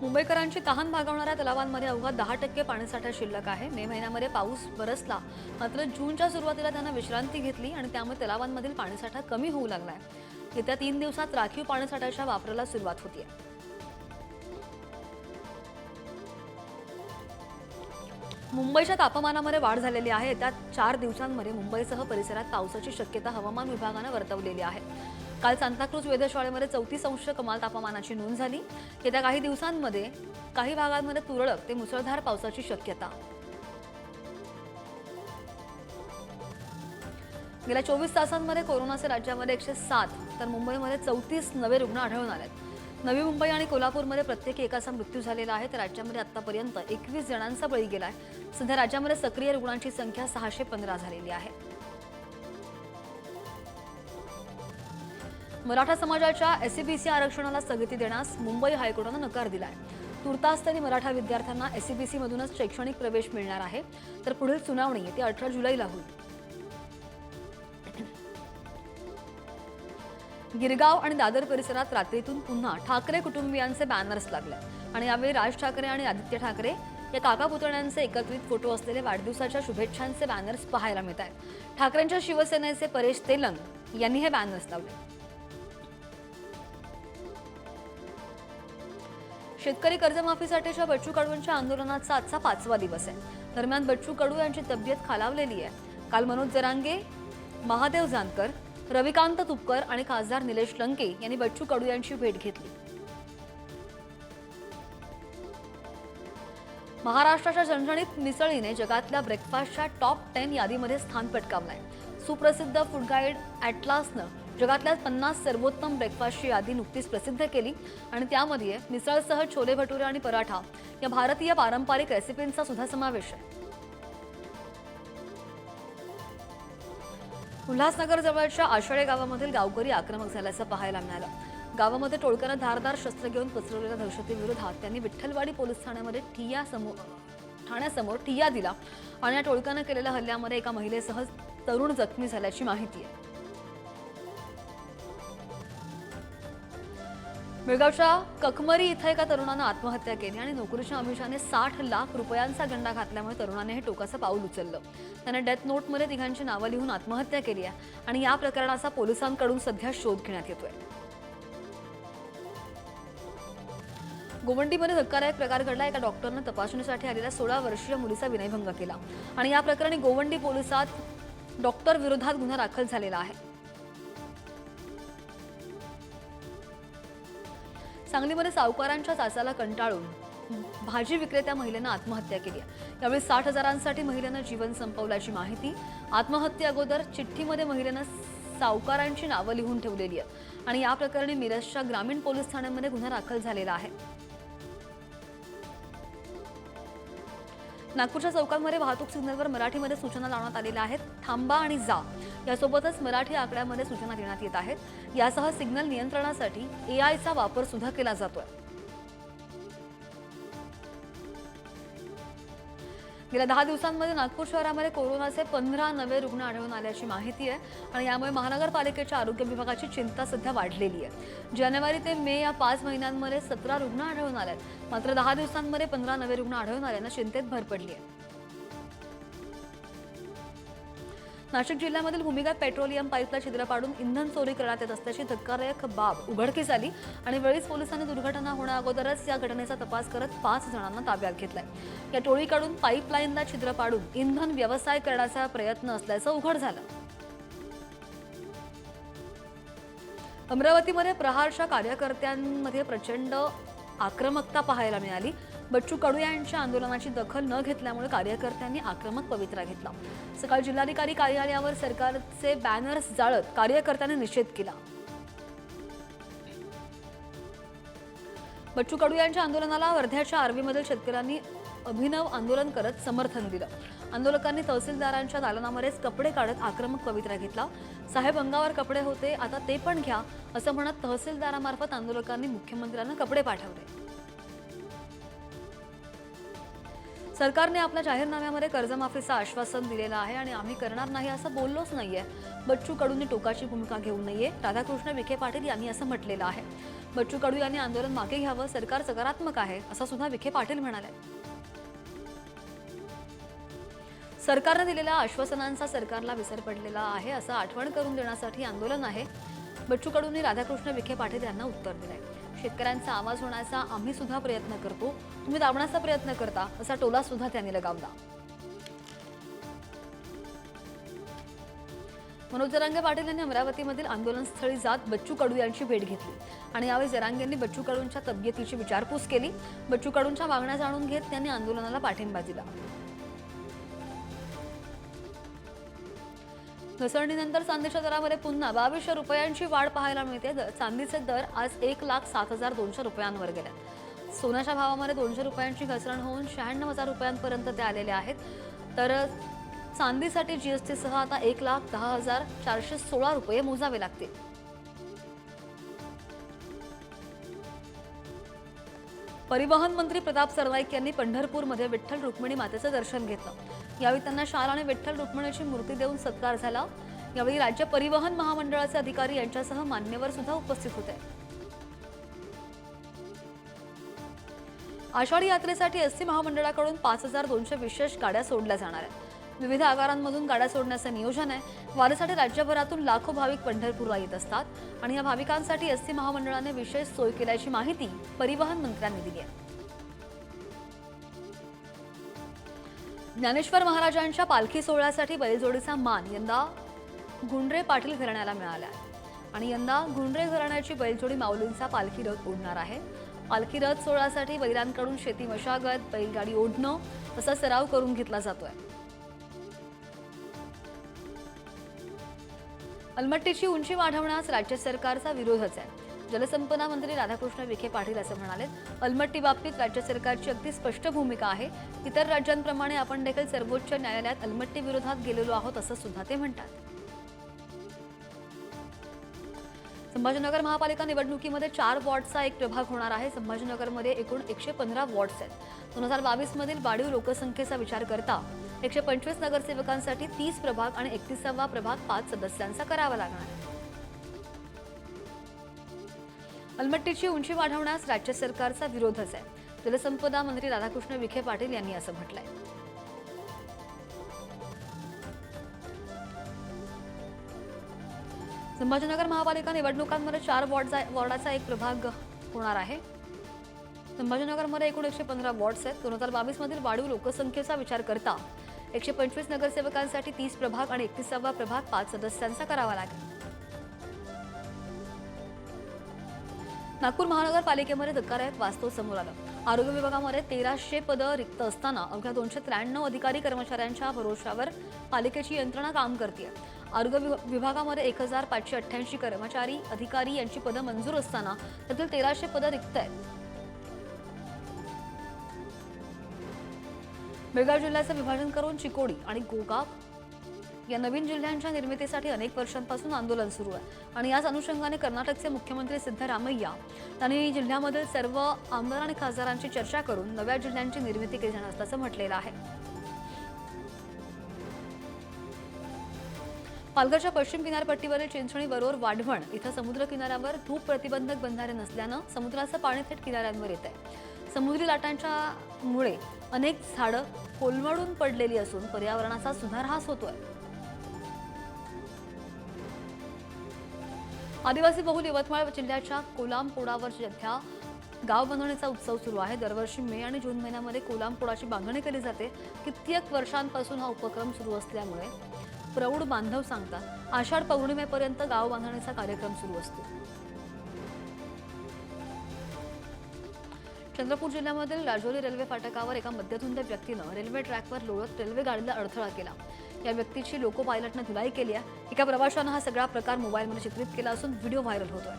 मुंबईकरांची तहान भागवणाऱ्या तलावांमध्ये अवघा दहा टक्के पाणीसाठा शिल्लक आहे. मे महिन्यामध्ये पाऊस बरसला मात्र जूनच्या सुरुवातीला त्यांना विश्रांती घेतली आणि त्यामुळे तलावांमधील पाणीसाठा कमी होऊ लागलाय येत्या तीन दिवसात राखीव पाणीसाठ्याच्या वापराला सुरुवात होतीये. मुंबईच्या तापमानामध्ये वाढ झालेली आहे. येत्या चार दिवसांमध्ये मुंबईसह परिसरात पावसाची शक्यता हवामान विभागानं वर्तवलेली आहे. काल सांताक्रूज वेधशाळेमध्ये चौतीस अंश कमाल तापमानाची नोंद झाली. येत्या काही दिवसांमध्ये काही भागांमध्ये तुरळक ते मुसळधार पावसाची शक्यता. गेल्या चोवीस तासांमध्ये कोरोनाचे राज्यामध्ये एकशे सात तर मुंबईमध्ये चौतीस नवे रुग्ण आढळून आले नवी मुंबई आणि कोल्हापूरमध्ये प्रत्येकी एकाचा मृत्यू झालेला आहे तर राज्यामध्ये आतापर्यंत एकवीस जणांचा बळी गेला आहे सध्या राज्यामध्ये सक्रिय रुग्णांची संख्या सहाशे पंधरा झालेली आहे. मराठा समाजाच्या एससीबीसी आरक्षणाला स्थगिती देण्यास मुंबई हायकोर्टानं नकार दिलाय. तुर्तास तरी मराठा विद्यार्थ्यांना एससीबीसी मधूनच शैक्षणिक प्रवेश मिळणार आहे. तर पुढील सुनावणी येत्या अठरा जुलैला होईल. गिरगाव आणि दादर परिसरात रात्रीतून पुन्हा ठाकरे कुटुंबियांचे बॅनर्स लागले आणि यावेळी राज ठाकरे आणि आदित्य ठाकरे या काका पुतण्यांचे एकत्रित फोटो असलेले वाढदिवसाच्या शुभेच्छांचे बॅनर्स पाहायला मिळत आहेत ठाकरेंच्या शिवसेनेचे परेश तेलंग यांनी हे बॅनर्स लावले शेतकरी कर्जमाफीसाठीच्या बच्चू कडूंच्या आंदोलनाचा आजचा पाचवा दिवस आहे. दरम्यान बच्चू कडू यांची तब्येत खालावलेली आहे. काल मनोज जरांगे महादेव जानकर रविकांत तुपकर आणि खासदार निलेश लंके यांनी बच्चू कडू यांची भेट घेतली. महाराष्ट्राच्या झणझणीत मिसळीने जगातल्या ब्रेकफास्टच्या टॉप टेन यादीमध्ये स्थान पटकावलंय. सुप्रसिद्ध फूड गाईड ॲटलासनं जगातल्या पन्नास सर्वोत्तम ब्रेकफास्टची यादी नुकतीच प्रसिद्ध केली. आणि त्यामध्ये मिसळसह छोले भटुरे आणि पराठा या भारतीय पारंपरिक रेसिपींचा सुद्धा समावेश आहे. उल्हासनगर जवळच्या आषाढे गावामधील गावकरी आक्रमक झाल्याचं पाहायला मिळालं. गावामध्ये टोळक्यानं धारदार शस्त्र घेऊन पसरवलेल्या दहशतीविरोधात त्यांनी विठ्ठलवाडी पोलीस ठाण्यामध्ये ठिया समोर ठाण्यासमोर ठिया दिला. आणि या टोळक्यानं केलेल्या हल्ल्यामध्ये एका महिलेसह तरुण जखमी झाल्याची माहिती आहे. बेळगावच्या ककमरी इथं एका तरुणानं आत्महत्या केली आणि नोकरीच्या अमिषाने साठ लाख रुपयांचा गंडा घातल्यामुळे तरुणाने हे टोकाचं पाऊल उचललं. त्याने डेथ नोटमध्ये तिघांची नावं लिहून आत्महत्या केली आहे आणि या प्रकरणाचा पोलिसांकडून सध्या शोध घेण्यात येतोय. गोवंडीमध्ये धक्कादायक प्रकार घडला. एका डॉक्टरनं तपासणीसाठी आलेल्या सोळा वर्षीय मुलीचा विनयभंग केला. आणि या प्रकरणी गोवंडी पोलिसात डॉक्टर विरोधात गुन्हा दाखल झालेला आहे. सांगलीमध्ये सावकारांच्या चाचाला कंटाळून भाजी विक्रेत्या महिलेनं आत्महत्या केली आहे. यावेळी साठ हजारांसाठी महिलेनं जीवन संपवल्याची माहिती आत्महत्या अगोदर चिठ्ठीमध्ये महिलेनं सावकारांची नावं लिहून ठेवलेली आहे आणि या प्रकरणी मिरजच्या ग्रामीण पोलीस ठाण्यामध्ये गुन्हा दाखल झालेला आहे. नागपूरच्या चौकांमध्ये वाहतूक सिग्नलवर मराठीमध्ये सूचना लावण्यात आलेल्या आहेत. थांबा आणि जा. यासोबतच मराठी आकड्यामध्ये सूचना देण्यात येत आहेत. यासह सिग्नल नियंत्रणासाठी एआयचा वापर सुद्धा केला जातोय. गेल्या दहा दिवसांमध्ये नागपूर शहरामध्ये कोरोनाचे पंधरा नवे रुग्ण आढळून आल्याची माहिती आहे. आणि यामुळे महानगरपालिकेच्या आरोग्य विभागाची चिंता सध्या वाढलेली आहे. जानेवारी ते मे या पाच महिन्यांमध्ये सतरा रुग्ण आढळून आले आहेत. मात्र दहा दिवसांमध्ये पंधरा नवे रुग्ण आढळून आल्यानं चिंतेत भर पडली आहे. नाशिक जिल्ह्यामधील भूमिगत पेट्रोलियम पाईपला छिद्र पाडून इंधन चोरी करण्यात येत असल्याची धक्कादायक बाब उघडकीस आली आणि वेळीच पोलिसांनी दुर्घटना होण्याअगोदरच या घटनेचा तपास करत पाच जणांना ताब्यात घेतलाय. या टोळीकडून पाईपलाईनला छिद्र पाडून इंधन व्यवसाय करण्याचा प्रयत्न असल्याचं उघड झालं. अमरावतीमध्ये प्रहारच्या कार्यकर्त्यांमध्ये प्रचंड आक्रमकता पाहायला मिळाली. बच्चू कडू यांच्या आंदोलनाची दखल न घेतल्यामुळे कार्यकर्त्यांनी आक्रमक पवित्रा घेतला. सकाळी जिल्हाधिकारी कार्यालयावर सरकारचे बॅनर्स जाळत कार्यकर्त्यांनी निषेध केला. बच्चू कडू यांच्या आंदोलनाला वर्ध्याच्या आर्वीमधील शेतकऱ्यांनी अभिनव आंदोलन करत समर्थन दिलं. आंदोलकांनी तहसीलदारांच्या दालनामध्येच कपडे काढत आक्रमक पवित्रा घेतला. साहेब अंगावर कपडे होते आता ते पण घ्या असं म्हणत तहसीलदारामार्फत आंदोलकांनी मुख्यमंत्र्यांना कपडे पाठवले. सरकारने आपल्या जाहीरनाम्यामध्ये कर्जमाफीचं आश्वासन दिलेलं आहे आणि आम्ही करणार नाही असं बोललोच नाहीये. बच्चू कडूंनी टोकाची भूमिका घेऊ नये राधाकृष्ण विखे पाटील यांनी असं म्हटलेलं आहे. बच्चू कडू यांनी आंदोलन मागे घ्यावं सरकार सकारात्मक आहे असं सुद्धा विखे पाटील म्हणाले. सरकारनं दिलेल्या आश्वासनांचा सरकारला विसर पडलेला आहे असं आठवण करून देण्यासाठी आंदोलन आहे. बच्चू कडूंनी राधाकृष्ण विखे पाटील यांना उत्तर दिलंय. शेतकऱ्यांचा आवाज होण्याचा आम्ही सुद्धा प्रयत्न करतो. तुम्ही दाबण्याचा प्रयत्न करता असा टोला सुद्धा त्यांनी लगावला. मनोज जरांगे पाटील यांनी अमरावतीमधील आंदोलनस्थळी जात बच्चू कडू यांची भेट घेतली. आणि यावेळी जरांगे यांनी बच्चू कडूंच्या तब्येतीची विचारपूस केली. बच्चू कडूंच्या मागण्या जाणून घेत त्यांनी आंदोलनाला पाठिंबा दिला. घसरणीनंतर चांदीच्या दरामध्ये पुन्हा बावीसशे रुपयांची वाढ पाहायला मिळते. द- चांदीचे दर आज एक लाख सात हजार दोनशे रुपयांवर गेले. सोन्याच्या भावामध्ये दोनशे रुपयांची घसरण होऊन शहाण्णव हजार रुपयांपर्यंत ते आलेले आहेत. तर चांदीसाठी जीएसटीसह आता एक लाख दहा हजार चारशे सोळा रुपये मोजावे लागतील. परिवहन मंत्री प्रताप सरनाईक यांनी पंढरपूरमध्ये विठ्ठल रुक्मिणी मातेचं दर्शन घेतलं. यावेळी त्यांना शाल आणि विठ्ठल रुक्मिणीची मूर्ती देऊन सत्कार झाला. यावेळी राज्य परिवहन महामंडळाचे अधिकारी यांच्यासह मान्यवर सुद्धा उपस्थित होते. आषाढी यात्रेसाठी एसटी महामंडळाकडून पाच हजार दोनशे विशेष गाड्या सोडल्या जाणार आहेत. विविध आगारांमधून गाड्या सोडण्याचं नियोजन आहे. वारीसाठी राज्यभरातून लाखो भाविक पंढरपूरला येत असतात आणि या भाविकांसाठी एसटी महामंडळाने विशेष सोय केल्याची माहिती परिवहन मंत्र्यांनी दिली आहे. ज्ञानेश्वर महाराजांच्या पालखी सोहळ्यासाठी बैलजोडीचा मान यंदा गुंडरे पाटील घराण्याला मिळाला आहे आणि यंदा गुंडरे घराण्याची बैलजोडी माऊलींचा पालखी रथ ओढणार आहे. पालखी रथ सोहळ्यासाठी बैलांकडून शेती मशागत बैलगाडी ओढणं असा सराव करून घेतला जातोय. अलमट्टीची उंची वाढवण्यास राज्य सरकारचा विरोधच आहे. जलसंपदा मंत्री राधाकृष्ण विखे पाटील असं म्हणाले अलमट्टी बाबतीत राज्य सरकारची अगदी स्पष्ट भूमिका आहे. इतर राज्यांप्रमाणे आपण देखील सर्वोच्च न्यायालयात अलमट्टी विरोधात गेलेलो आहोत असं सुद्धा ते म्हणतात. संभाजीनगर महापालिका निवडणुकीमध्ये चार वॉर्डचा एक प्रभाग होणार आहे. संभाजीनगरमध्ये एकूण एकशे पंधरा वॉर्ड्स आहेत. दोन हजार बावीसमधील वाढीव लोकसंख्येचा विचार करता एकशे पंचवीस नगरसेवकांसाठी तीस प्रभाग आणि एकतीसावा प्रभाग पाच सदस्यांचा करावा लागणार आहे. अलमट्टीची उंची वाढवण्यास राज्य सरकारचा विरोधच आहे. जलसंपदा मंत्री राधाकृष्ण विखे पाटील यांनी असं म्हटलंय. संभाजीनगर महापालिका निवडणुकांमध्ये चार वॉर्डचा वॉर्डाचा एक प्रभाग होणार आहे. संभाजीनगरमध्ये एकूण एकशे पंधरा वॉर्ड्स आहेत. दोन हजार बावीसमधील वाढीव लोकसंख्येचा विचार करता एकशे पंचवीस नगरसेवकांसाठी तीस प्रभाग आणि एकतीसावा प्रभाग पाच सदस्यांचा करावा लागेल. नागपूर महानगरपालिकेमध्ये धक्कादायक वास्तव समोर आलं. आरोग्य विभागामध्ये तेराशे पदं रिक्त असताना अवघ्या दोनशे त्र्याण्णव अधिकारी कर्मचाऱ्यांच्या भरोशावर पालिकेची यंत्रणा काम करते आरोग्य विभ- विभागामध्ये एक हजार पाचशे अठ्ठ्याऐंशी कर्मचारी अधिकारी यांची पदं मंजूर असताना त्यातील तेराशे पदं रिक्त आहेत. बेळगाव जिल्ह्याचं विभाजन करून चिकोडी आणि गोगाव या नवीन जिल्ह्यांच्या निर्मितीसाठी अनेक वर्षांपासून आंदोलन सुरू आहे. आणि याच अनुषंगाने कर्नाटकचे मुख्यमंत्री सिद्धरामय्या त्यांनी जिल्ह्यामधील सर्व आमदार आणि खासदारांची चर्चा करून नव्या जिल्ह्यांची निर्मिती केली जाणार असल्याचं म्हटलेलं आहे. पालघरच्या पश्चिम किनारपट्टीवरील चिंचणी वरोर वाढवण इथं समुद्र किनाऱ्यावर धूप प्रतिबंधक बंधारे नसल्यानं समुद्राचं पाणी थेट किनाऱ्यांवर येत आहे समुद्री लाटांच्या मुळे अनेक झाडं कोलमडून पडलेली असून पर्यावरणाचा सुधार हाच होतोय. आदिवासी बहुल यवतमाळ जिल्ह्याच्या कोलामपोडावर सध्या गाव बांधणीचा उत्सव सुरू आहे. दरवर्षी मे आणि जून महिन्यामध्ये कोलामपोडाची बांधणी केली जाते. कित्येक वर्षांपासून हा उपक्रम सुरू असल्यामुळे प्रौढ बांधव सांगतात आषाढ पौर्णिमेपर्यंत गाव बांधणीचा कार्यक्रम सुरू असतो. चंद्रपूर जिल्ह्यामधील राजौरी रेल्वे फाटकावर एका मध्यधुंद व्यक्तीनं रेल्वे ट्रॅकवर लोळत रेल्वे गाडीला अडथळा केला. या व्यक्तीची लोको पायलटनं धुलाई केली आहे. एका प्रवाशानं हा सगळा प्रकार मोबाईलमध्ये चित्रित केला असून व्हिडिओ व्हायरल होतोय.